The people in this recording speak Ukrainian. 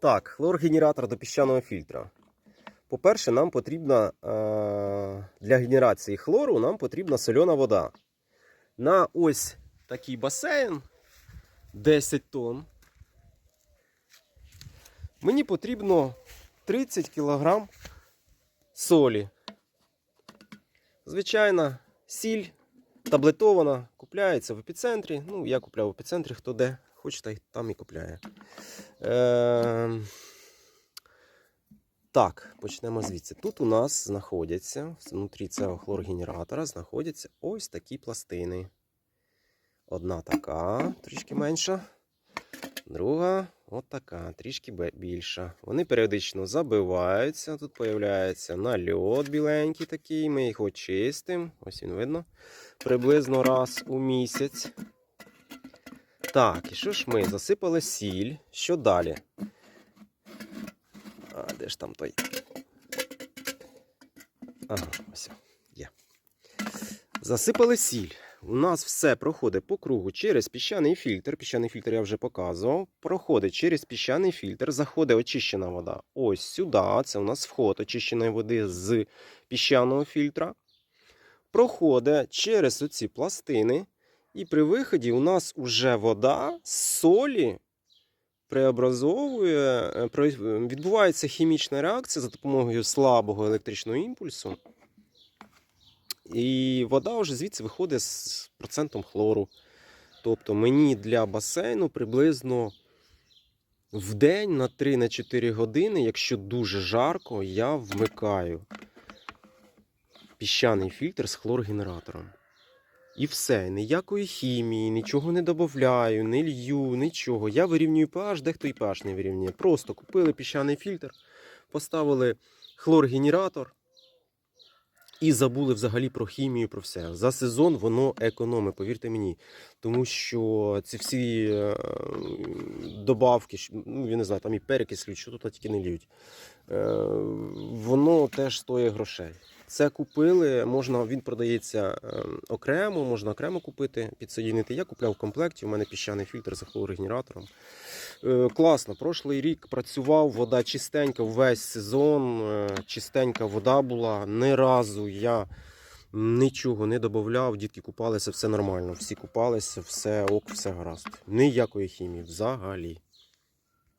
Так, хлоргенератор до піщаного фільтра. По-перше, нам потрібна е, для генерації хлору нам потрібна сольона вода. На ось такий басейн 10 тонн. Мені потрібно 30 кг солі. Звичайна сіль таблетована, купляється в епіцентрі. Ну, я купляв в епіцентрі, хто де хоче, та й там і купляє. Е, так, почнемо звідси. Тут у нас знаходяться, внутрі цього хлоргенератора знаходяться ось такі пластини. Одна така, трішки менша. Друга от така, трішки більша. Вони періодично забиваються. Тут появляється нальот біленький такий. Ми їх очистимо. Ось він видно. Приблизно раз у місяць. Так, і що ж ми? Засипали сіль. Що далі? А, де ж там той? Ага, ось. Є. Засипали сіль. У нас все проходить по кругу через піщаний фільтр. Піщаний фільтр я вже показував. Проходить через піщаний фільтр, заходить очищена вода. Ось сюди. Це у нас вход очищеної води з піщаного фільтра. Проходить через оці пластини. І при виході у нас уже вода з солі преобразовує, е, відбувається хімічна реакція за допомогою слабого електричного імпульсу. І вода вже звідси виходить з процентом хлору. Тобто мені для басейну приблизно в день на 3-4 години, якщо дуже жарко, я вмикаю піщаний фільтр з хлоргенератором. І все, ніякої хімії, нічого не додаю, не лью, нічого. Я вирівнюю pH, дехто і pH не вирівнює. Просто купили піщаний фільтр, поставили хлоргенератор і забули взагалі про хімію, про все. За сезон воно економить, повірте мені. Тому що ці всі е, добавки, ну я не знаю, там і перекись лють, що тут тільки не лють. Е, воно теж стоїть грошей. Це купили, можна, він продається е, окремо, можна окремо купити, підсоєднити. Я купляв в комплекті, у мене піщаний фільтр з хлоргенератором. Е, класно, прошлий рік працював, вода чистенька, весь сезон, е, чистенька вода була. Ні разу я нічого не додавав, дітки купалися, все нормально. Всі купалися, все ок, все гаразд. Ніякої хімії взагалі.